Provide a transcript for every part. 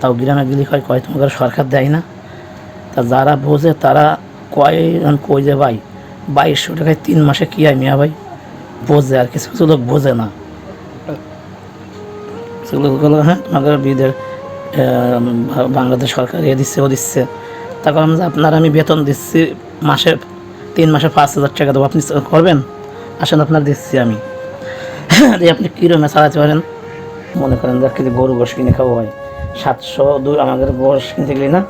তাও গ্রামে গেলে কয় কয় তোমাকে সরকার দেয় না? তা যারা বোঝে তারা কয় কই যে, ভাই, বাইশশো টাকায় তিন মাসে কী হয় মিয়া ভাই? বোঝে আর কিছু কিছু লোক বোঝে না। হ্যাঁ তোমাদের বিদের বাংলাদেশ সরকার এ দিচ্ছে, ও দিচ্ছে। তা করলাম যে আপনার, আমি বেতন দিচ্ছি মাসে, তিন মাসে পাঁচ হাজার টাকা দেবো। আপনি করবেন? আসেন, আপনার দিচ্ছি আমি। আপনি কীরমে চালাতে পারেন? মনে করেন যে গরু গোশ কিনে খাওয়া হয় সাতশো দুই আমাদের গোশ কিনতে গেলে না,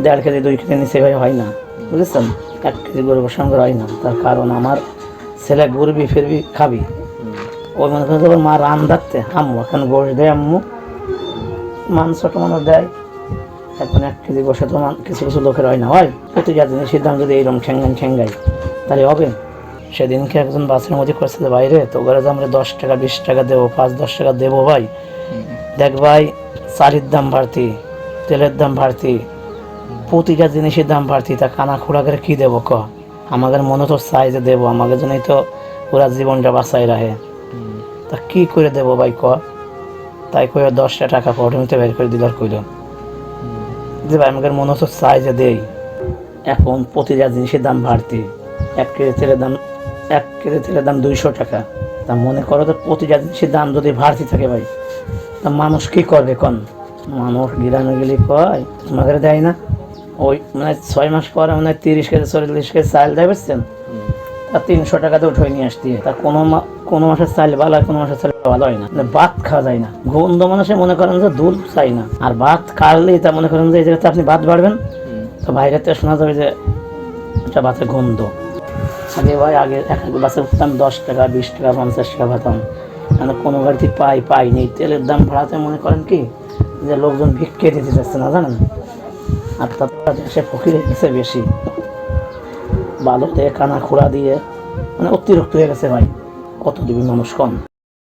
দেড় কেজি, দুই কেজি নিচে ভাই হয় না, বুঝেছেন? এক কেজি গরু গোশ সঙ্গে হয় না, তার কারণ আমার ছেলে ঘুরবি ফিরবি, খাবি। ওই মনে করেন মা রান ডাকতে আম্মু, এখন গোশ দেয় আম্মু মাংস টমানো দেয়, এখন এক কেজি বসে তো মান- কিছু কিছু লোকের হয় না। হয় প্রতিটা জিনিসের সিদ্ধান্ত যদি এইরকম ঠেঙ্গান ঠেঙ্গাই তাহলে হবে। সেদিনকে একজন বাসের মধ্যে করছিল বাইরে তো ওখানে যে আমরা দশ টাকা, বিশ টাকা দেবো, পাঁচ, দশ টাকা দেবো ভাই, দেখ ভাই চারির দাম বাড়তি, তেলের দাম বাড়তি, প্রতিটা জিনিসের দাম বাড়তি, তা কানা করে কী দেবো ক? আমাদের মনে তো চাই যে দেবো, আমাদের জন্যই তো ওরা জীবনটা বাঁচাই রাখে। তা কী করে দেবো ভাই ক? তাই করে দশটা টাকা পটমিতে বের করে দিলার কইল। যে ভাই, আমাদের মনে তো চাই যে দেই। এখন প্রতিটা জিনিসের দাম বাড়তি, এক কেজি তেলের দাম, এক কেজি তেলের দাম দুইশো টাকা। তা মনে করো তো প্রতিটা জিনিসের দাম যদি বাড়তি থাকে ভাই তা মানুষ কি করবে কোন? মানুষ গ্রামে গেলে কয়? তোমাদের দেয় না। ওই মানে ছয় মাস পরে মানে তিরিশ কেজি, চল্লিশ কেজি চাল দেয়, বুঝছেন? তা তিনশো টাকাতে উঠে নিয়ে আসতে। তা কোনো কোনো মাসের চাল ভালো হয় কোনো মাসের চাল ভালো হয় না। মানে ভাত খাওয়া যায় না। গন্ধ মানুষে মনে করেন যে দুধ চাই না। আর ভাত কাটলেই তা মনে করেন যে এই জায়গাতে আপনি ভাত বাড়বেন। তো বাইরে থেকে শোনা যাবে যে এটা ভাতের গন্ধ। আগে ভাই, আগে এক বাসে উঠতাম দশ টাকা, বিশ টাকা, পঞ্চাশ টাকা ভাতাম মানে কোনো গাড়িতে পাই পাই নেই। তেলের দাম বাড়াতে মনে করেন কি? যে লোকজন ভিক্ষে দিতে যাচ্ছে না, জানেন? আর তারপর দেশে ফকির গেছে বেশি। বালুতে কানা খোড়া দিয়ে মানে অতিরিক্ত হয়ে গেছে ভাই। কত দিবি মানুষ কম?